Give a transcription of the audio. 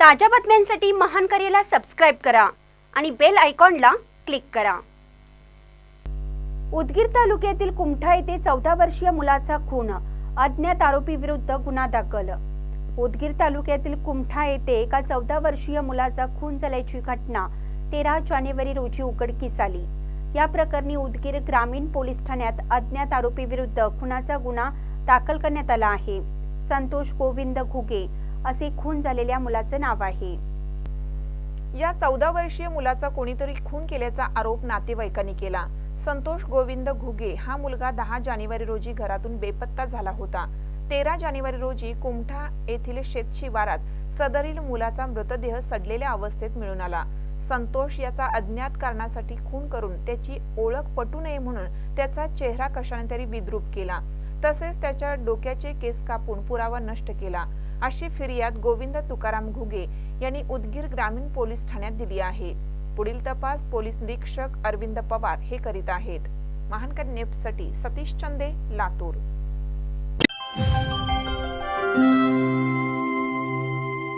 ताज्या बातम्यांसाठी महान करेला सबस्क्राईब करा आणि बेल आयकॉनला क्लिक करा. उदगीर तालुक्यातील कुमठा येथे चौदा वर्षीय मुलाचा खून अज्ञात आरोपी विरुद्ध गुन्हा दाखल. उदगीर तालुक्यातील कुमठा येथे एका चौदा वर्षीय मुलाचा खून झाल्याची घटना तेरा जानेवारी रोजी उघडकीस आली. या प्रकरणी उदगीर ग्रामीण पोलीस ठाण्यात अज्ञात आरोपी विरुद्ध खुनाचा गुन्हा दाखल करण्यात आला आहे. संतोष गोविंद घुगे असे खून झालेल्या मुलाचं नाव आहे. या चौदा वर्षीय मुलाचा कोणीतरी खून केल्याचा आरोप नातेवाईकांनी केला. संतोष गोविंद घुगे हा मुलगा दहा जानेवारी रोजी घरातून बेपत्ता झाला होता. तेरा जानेवारी रोजी कुमठा येथील शेतशिवारात सदरील मुलाचा मृतदेह सडलेल्या अवस्थेत मिळून आला. संतोष याचा अज्ञात कारणासाठी खून करून त्याची ओळख पटू नये म्हणून त्याचा चेहरा कशाने तरी विद्रूप केला. तसेच त्याच्या डोक्याचे केस कापून पुरावा नष्ट केला. अशी फिर्याद गोविंद तुकाराम घुगे यांनी उदगीर ग्रामीण पोलीस ठाण्यात दिली आहे. पुढील तपास पोलीस निरीक्षक अरविंद पवार हे करीत आहेत. महानकर नेपसाठी सतीश चंदे लातूर.